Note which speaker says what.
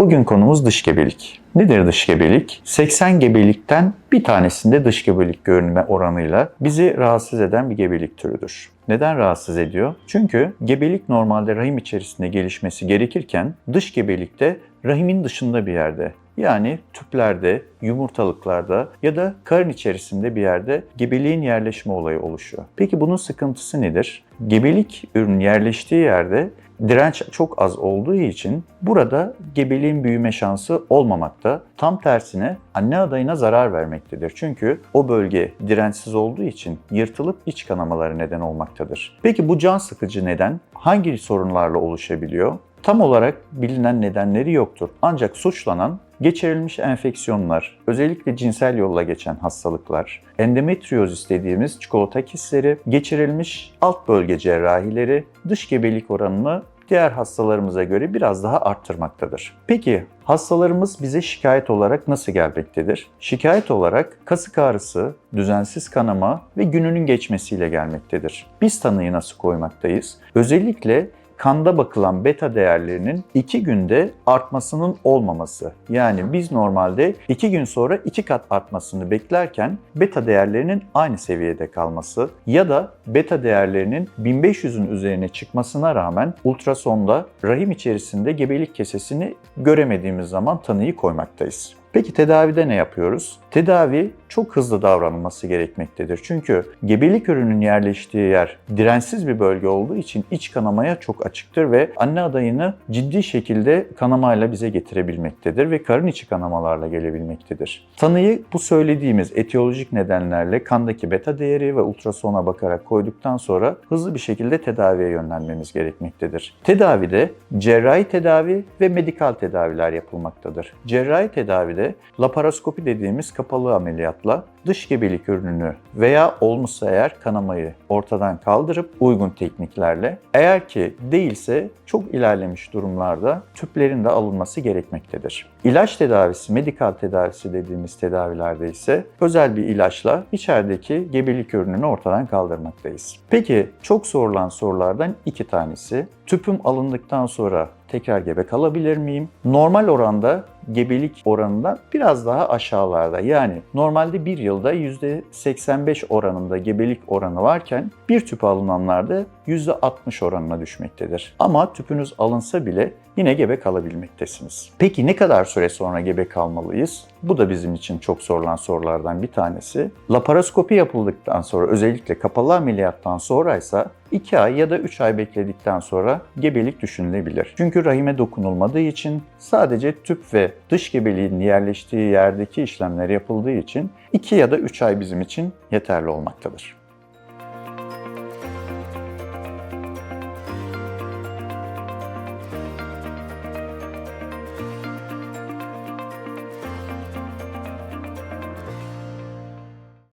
Speaker 1: Bugün konumuz dış gebelik. Nedir dış gebelik? 80 gebelikten bir tanesinde dış gebelik görünme oranıyla bizi rahatsız eden bir gebelik türüdür. Neden rahatsız ediyor? Çünkü gebelik normalde rahim içerisinde gelişmesi gerekirken dış gebelikte rahimin dışında bir yerde yani tüplerde, yumurtalıklarda ya da karın içerisinde bir yerde gebeliğin yerleşme olayı oluşuyor. Peki bunun sıkıntısı nedir? Gebelik ürünün yerleştiği yerde direnç çok az olduğu için burada gebeliğin büyüme şansı olmamakta. Tam tersine anne adayına zarar vermektedir. Çünkü o bölge dirençsiz olduğu için yırtılıp iç kanamaları neden olmaktadır. Peki bu can sıkıcı neden hangi sorunlarla oluşabiliyor? Tam olarak bilinen nedenleri yoktur. Ancak suçlanan geçirilmiş enfeksiyonlar, özellikle cinsel yolla geçen hastalıklar, endometriozis dediğimiz çikolata kistleri, geçirilmiş alt bölge cerrahileri dış gebelik oranını diğer hastalarımıza göre biraz daha arttırmaktadır. Peki hastalarımız bize şikayet olarak nasıl gelmektedir? Şikayet olarak kasık ağrısı, düzensiz kanama ve gününün geçmesiyle gelmektedir. Biz tanıyı nasıl koymaktayız? Özellikle kanda bakılan beta değerlerinin 2 günde artmasının olmaması. Yani biz normalde 2 gün sonra 2 kat artmasını beklerken beta değerlerinin aynı seviyede kalması ya da beta değerlerinin 1500'ün üzerine çıkmasına rağmen ultrasonda rahim içerisinde gebelik kesesini göremediğimiz zaman tanıyı koymaktayız. Peki tedavide ne yapıyoruz? Tedavi çok hızlı davranılması gerekmektedir. Çünkü gebelik ürünün yerleştiği yer dirensiz bir bölge olduğu için iç kanamaya çok açıktır ve anne adayını ciddi şekilde kanamayla bize getirebilmektedir ve karın içi kanamalarla gelebilmektedir. Tanıyı bu söylediğimiz etiyolojik nedenlerle kandaki beta değeri ve ultrasona bakarak koyduktan sonra hızlı bir şekilde tedaviye yönlenmemiz gerekmektedir. Tedavide cerrahi tedavi ve medikal tedaviler yapılmaktadır. Cerrahi tedavide laparoskopi dediğimiz kapalı ameliyatla dış gebelik ürününü veya olmuşsa eğer kanamayı ortadan kaldırıp uygun tekniklerle eğer ki değilse çok ilerlemiş durumlarda tüplerin de alınması gerekmektedir. İlaç tedavisi, medikal tedavisi dediğimiz tedavilerde ise özel bir ilaçla içerideki gebelik ürününü ortadan kaldırmaktayız. Peki çok sorulan sorulardan iki tanesi. Tüpüm alındıktan sonra tekrar gebe kalabilir miyim? Normal oranda gebelik oranından biraz daha aşağılarda. Yani normalde bir yılda %85 oranında gebelik oranı varken bir tüp alınanlarda %60 oranına düşmektedir. Ama tüpünüz alınsa bile yine gebe kalabilmektesiniz. Peki ne kadar süre sonra gebe kalmalıyız? Bu da bizim için çok sorulan sorulardan bir tanesi. Laparoskopi yapıldıktan sonra özellikle kapalı ameliyattan sonraysa 2 ay ya da 3 ay bekledikten sonra gebelik düşünülebilir. Çünkü rahime dokunulmadığı için sadece tüp ve dış gebeliğin yerleştiği yerdeki işlemler yapıldığı için 2 ya da 3 ay bizim için yeterli olmaktadır.